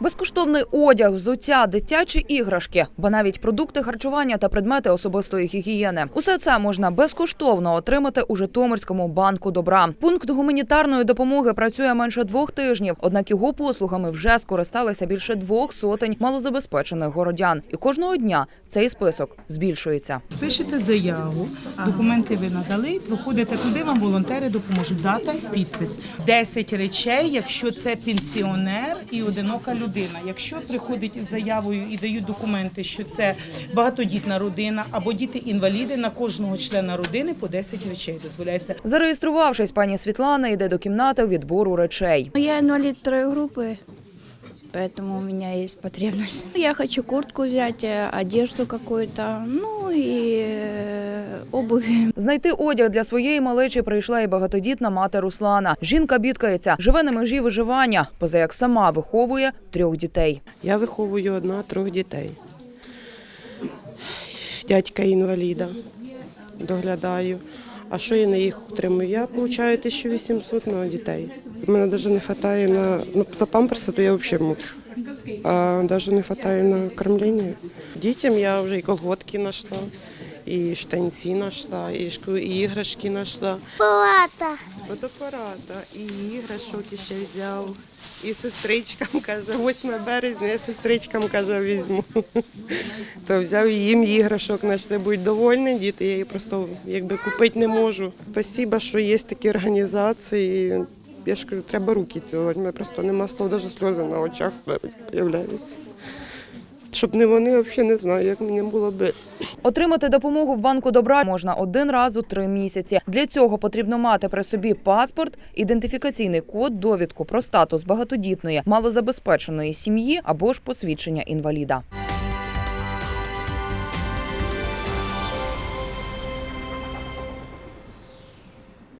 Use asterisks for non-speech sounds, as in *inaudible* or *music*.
Безкоштовний одяг, взуття, дитячі іграшки, ба навіть продукти харчування та предмети особистої гігієни. Усе це можна безкоштовно отримати у Житомирському банку добра. Пункт гуманітарної допомоги працює менше двох тижнів, однак його послугами вже скористалися більше двох сотень малозабезпечених городян. І кожного дня цей список збільшується. Пишете заяву, документи ви надали, проходите туди, вам волонтери допоможуть. Дата, підпис. 10 речей, якщо це пенсіонер і одинока людина Якщо приходить із заявою і дають документи, що це багатодітна родина або діти-інваліди, на кожного члена родини по 10 речей дозволяється. Зареєструвавшись, пані Світлана йде до кімнати відбору речей. Ну, Я инвалид второй группы, поэтому у меня есть потребность. Я хочу куртку взять, э, одежду какую-то, ну и обувь. Знайти одяг для своєї малечі прийшла і багатодітна мати Руслана. Жінка бідкається, живе на межі виживання, поза як сама виховує трьох дітей. Я виховую одна трьох дітей. Дядька інваліда доглядаю. А що я на їх утримую? Я отримую 1800 на дітей. У мене навіть не вистачає на ну, за памперси, то я взагалі мучу. А навіть не вистачає на кормлення. Дітям я вже і колготки знайшла, і штанці знайшла, і, шку- і іграшки знайшла. Палата. Фотоапарата, і іграшок ще взяв. І сестричкам каже, 8 березня, я сестричкам каже, візьму. *laughs* То взяв їм іграшок, знайшли будуть довольні діти, я її просто якби купити не можу. Спасибо, що є такі організації. Я ж кажу, треба руки цілувати. Мене просто нема слов, навіть сльози на очах з'являються. Щоб не вони, взагалі не знаю, як мені було би. Отримати допомогу в банку добра можна один раз у три місяці. Для цього потрібно мати при собі паспорт, ідентифікаційний код, довідку про статус багатодітної, малозабезпеченої сім'ї або ж посвідчення інваліда.